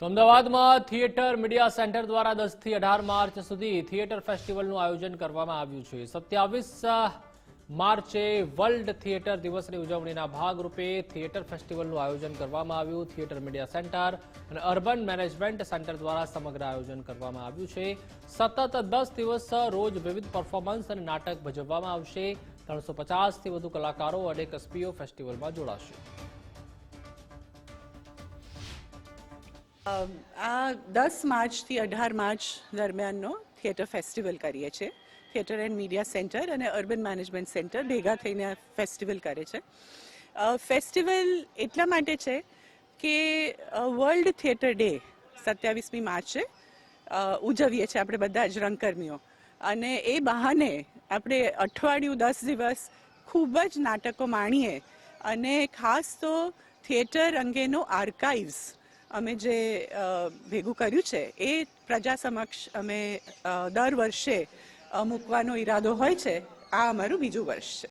તો અમદાવાદમાં theatre media centre દ્વારા દસથી અઢાર માર્ચ સુધી થિયેટર ફેસ્ટિવલનું આયોજન કરવામાં આવ્યું છે. સત્યાવીસ માર્ચે વર્લ્ડ થિયેટર દિવસની ઉજવણીના ભાગરૂપે થિયેટર ફેસ્ટિવલનું આયોજન કરવામાં આવ્યું. થિયેટર મીડિયા સેન્ટર અને અર્બન મેનેજમેન્ટ સેન્ટર દ્વારા સમગ્ર આયોજન કરવામાં આવ્યું છે. સતત દસ દિવસ રોજ વિવિધ પરફોર્મન્સ અને નાટક ભજવવામાં આવશે. ત્રણસો પચાસથી વધુ કલાકારો અને કસ્બીઓ ફેસ્ટિવલમાં જોડાશે. આ દસ માર્ચથી અઢાર માર્ચ દરમિયાનનો થિયેટર ફેસ્ટિવલ કરીએ છીએ. થિયેટર એન્ડ મીડિયા સેન્ટર અને અર્બન મેનેજમેન્ટ સેન્ટર ભેગા થઈને ફેસ્ટિવલ કરે છે. ફેસ્ટિવલ એટલા માટે છે કે વર્લ્ડ થિયેટર ડે સત્યાવીસમી માર્ચે ઉજવીએ છીએ આપણે બધા જ રંગકર્મીઓ. અને એ બહાને આપણે અઠવાડિયું દસ દિવસ ખૂબ જ નાટકો માણીએ. અને ખાસ તો થિયેટર અંગેનો આર્કાઇવ્સ અમે જે ભેગું કર્યું છે, એ પ્રજા સમક્ષ અમે દર વર્ષે મૂકવાનો ઈરાદો હોય છે, આ અમારું બીજું વર્ષ છે.